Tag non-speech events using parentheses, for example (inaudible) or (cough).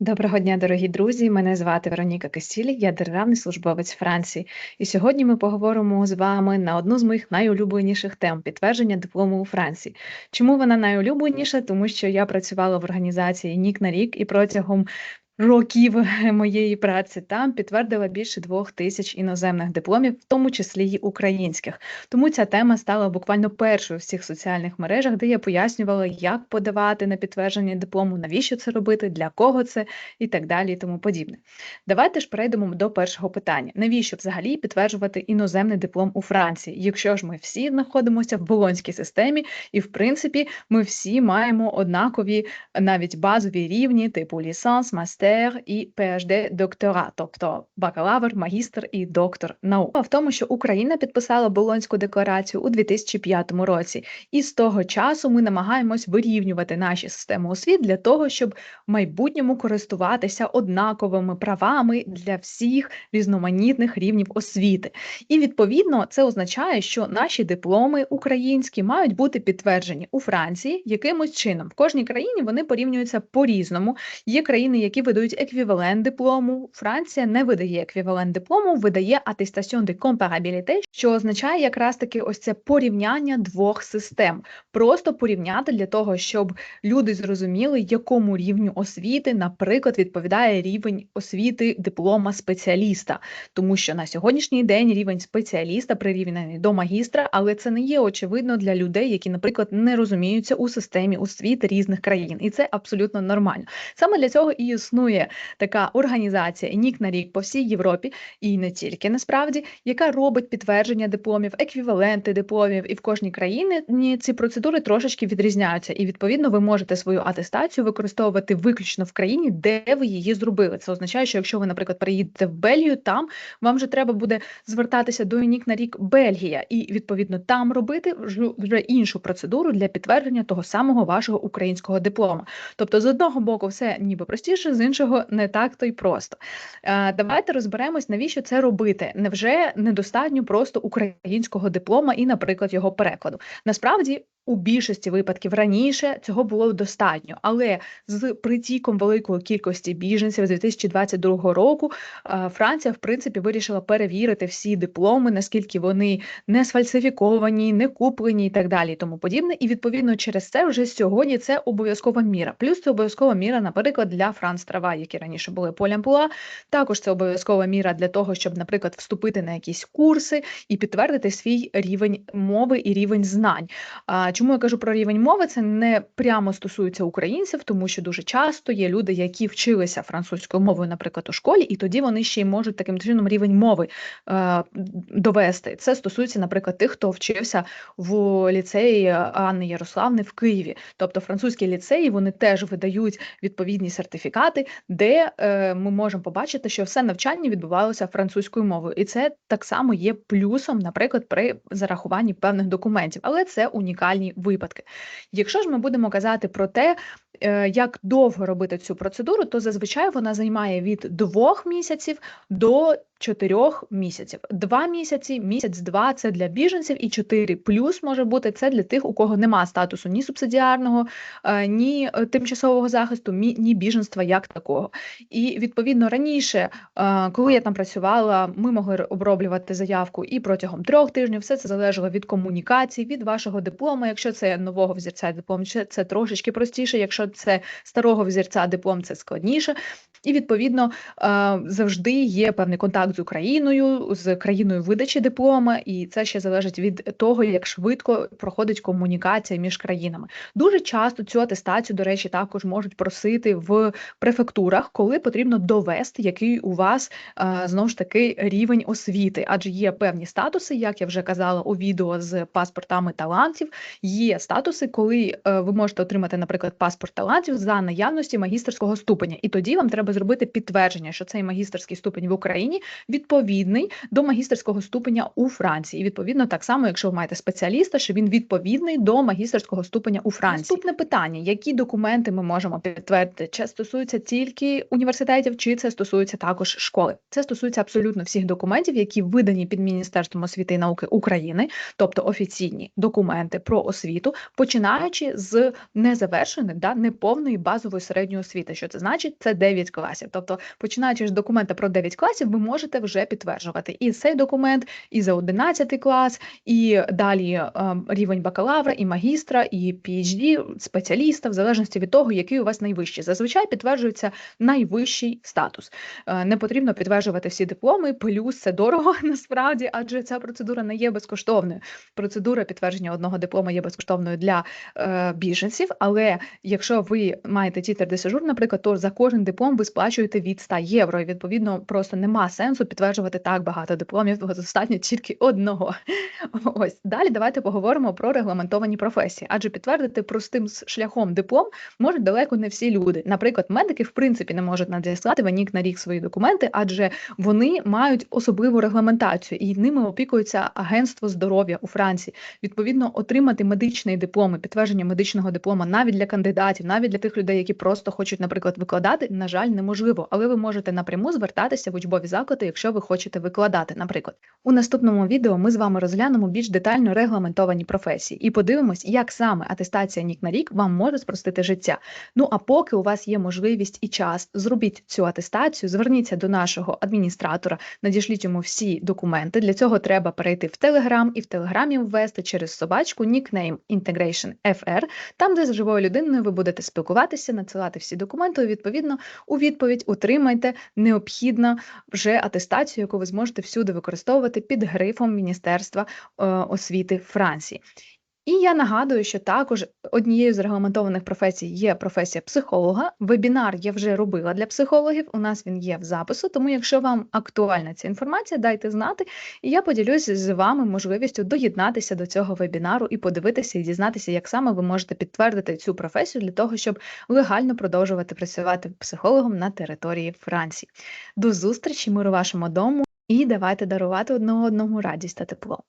Доброго дня, дорогі друзі. Мене звати Вероніка Касілі, я державний службовець Франції. І сьогодні ми поговоримо з вами на одну з моїх найулюбленіших тем підтвердження диплому у Франції. Чому вона найулюбленіша? Тому що я працювала в організації Нік на рік і протягом років моєї праці там підтвердила більше двох тисяч іноземних дипломів, в тому числі й українських. Тому ця тема стала буквально першою в всіх соціальних мережах, де я пояснювала, як подавати на підтвердження диплому, навіщо це робити, для кого це і так далі, і тому подібне. Давайте ж перейдемо до першого питання: навіщо взагалі підтверджувати іноземний диплом у Франції, якщо ж ми всі знаходимося в болонській системі, і в принципі ми всі маємо однакові навіть базові рівні, типу лісанс, мастер магістер і PhD доктора, тобто бакалавр, магістр і доктор наук. В тому, що Україна підписала Болонську декларацію у 2005 році, і з того часу ми намагаємось вирівнювати наші системи освіт для того, щоб в майбутньому користуватися однаковими правами для всіх різноманітних рівнів освіти. І відповідно це означає, що наші дипломи українські мають бути підтверджені у Франції якимось чином. В кожній країні вони порівнюються по різному. Є країни, які ведуть видають еквівалент диплому. Франція не видає еквівалент диплому, видає атестаціон de comparabilité, що означає якраз таки ось це порівняння двох систем. Просто порівняти для того, щоб люди зрозуміли, якому рівню освіти, наприклад, відповідає рівень освіти диплома спеціаліста, тому що на сьогоднішній день рівень спеціаліста прирівняний до магістра, але це не є очевидно для людей, які, наприклад, не розуміються у системі освіти різних країн, і це абсолютно нормально. Саме для цього і існує існує така організація Нік на рік по всій Європі, і не тільки насправді, яка робить підтвердження дипломів, еквіваленти дипломів, і в кожній країні ці процедури трошечки відрізняються. І відповідно ви можете свою атестацію використовувати виключно в країні, де ви її зробили. Це означає, що якщо ви, наприклад, приїдете в Бельгію, там вам вже треба буде звертатися до Нік на рік Бельгія, і відповідно там робити вже іншу процедуру для підтвердження того самого вашого українського диплома. Тобто, з одного боку, все ніби простіше, з іншого не так то й просто. Давайте розберемось, навіщо це робити. Невже недостатньо просто українського диплома і, наприклад, його перекладу? Насправді у більшості випадків раніше цього було достатньо, але з притіком великої кількості біженців з 2022 року Франція, в принципі, вирішила перевірити всі дипломи, наскільки вони не сфальсифіковані, не куплені і так далі, і тому подібне. І відповідно через це вже сьогодні це обов'язкова міра. Плюс це обов'язкова міра, наприклад, для Франц Трава, які раніше були полямпула. Також це обов'язкова міра для того, щоб, наприклад, вступити на якісь курси і підтвердити свій рівень мови і рівень знань. Чому я кажу про рівень мови? Це не прямо стосується українців, тому що дуже часто є люди, які вчилися французькою мовою, наприклад, у школі, і тоді вони ще й можуть таким чином рівень мови е, довести. Це стосується, наприклад, тих, хто вчився в ліцеї Анни Ярославни в Києві. Тобто французькі ліцеї вони теж видають відповідні сертифікати, де е, ми можемо побачити, що все навчання відбувалося французькою мовою, і це так само є плюсом, наприклад, при зарахуванні певних документів, але це унікальні випадки. Якщо ж ми будемо казати про те, як довго робити цю процедуру, то зазвичай вона займає від двох місяців до чотирьох місяців. Два місяці, місяць-два це для біженців, і чотири плюс може бути це для тих, у кого нема статусу ні субсидіарного, е, ні е, тимчасового захисту, ні біженства як такого. І відповідно раніше, коли я там працювала, ми могли оброблювати заявку і протягом трьох тижнів все це залежало від комунікації, від вашого диплому. Якщо це нового взірця диплом, це трошечки простіше. Якщо це старого взірця диплом, це складніше. І відповідно завжди є певний контакт з Україною, з країною видачі диплома, і це ще залежить від того, як швидко проходить комунікація між країнами. Дуже часто цю атестацію, до речі, також можуть просити в префектурах, коли потрібно довести, який у вас знову ж таки рівень освіти, адже є певні статуси, як я вже казала у відео з паспортами талантів. Є статуси, коли е, ви можете отримати, наприклад, паспорт талантів за наявності магістерського ступеня, і тоді вам треба зробити підтвердження, що цей магістерський ступень в Україні відповідний до магістерського ступеня у Франції. І відповідно так само, якщо ви маєте спеціаліста, що він відповідний до магістерського ступеня у Франції. Наступне питання: які документи ми можемо підтвердити? Чи стосується тільки університетів, чи це стосується також школи? Це стосується абсолютно всіх документів, які видані під Міністерством освіти і науки України, тобто офіційні документи про освіту, починаючи з незавершеної, да, неповної базової середньої освіти. Що це значить? Це 9 класів. Тобто, починаючи з документа про 9 класів, ви можете вже підтверджувати і цей документ, і за 11 клас, і далі е, рівень бакалавра, і магістра, і PhD, спеціаліста, в залежності від того, який у вас найвищий. Зазвичай підтверджується найвищий статус. Е, Не потрібно підтверджувати всі дипломи, плюс це дорого (laughs) насправді, адже ця процедура не є безкоштовною. Процедура підтвердження одного диплома є безкоштовною для е, біженців, але якщо ви маєте тітер десежур, наприклад, то за кожен диплом ви сплачуєте від 100 євро. І відповідно просто нема сенсу підтверджувати так багато дипломів, бо достатньо тільки одного. (laughs) Ось далі давайте поговоримо про регламентовані професії, адже підтвердити простим шляхом диплом можуть далеко не всі люди. Наприклад, медики в принципі не можуть надіслати в рік на рік свої документи, адже вони мають особливу регламентацію і ними опікується агентство здоров'я у Франції. Відповідно, отримати медичний диплом і підтвердження медичного диплома навіть для кандидатів, навіть для тих людей, які просто хочуть, наприклад, викладати, на жаль, неможливо. Але ви можете напряму звертатися в учбові заклади, якщо ви хочете викладати. Наприклад, у наступному відео ми з вами розглянемо більш детально регламентовані професії і подивимось, як саме атестація нік на рік вам може спростити життя. Ну а поки у вас є можливість і час, зробіть цю атестацію, зверніться до нашого адміністратора, надішліть йому всі документи. Для цього треба перейти в Telegram і в Телеграмі ввести через собачку Nickname Integration FR, там, де з живою людиною ви будете спілкуватися, надсилати всі документи. Відповідно, у відповідь утримайте необхідну вже атестацію, яку ви зможете всюди використовувати під грифом Міністерства е, освіти Франції. І я нагадую, що також однією з регламентованих професій є професія психолога. Вебінар я вже робила для психологів. У нас він є в запису. Тому, якщо вам актуальна ця інформація, дайте знати, і я поділюся з вами можливістю доєднатися до цього вебінару і подивитися і дізнатися, як саме ви можете підтвердити цю професію для того, щоб легально продовжувати працювати психологом на території Франції. До зустрічі, миру вашому дому, і давайте дарувати одного одному радість та тепло.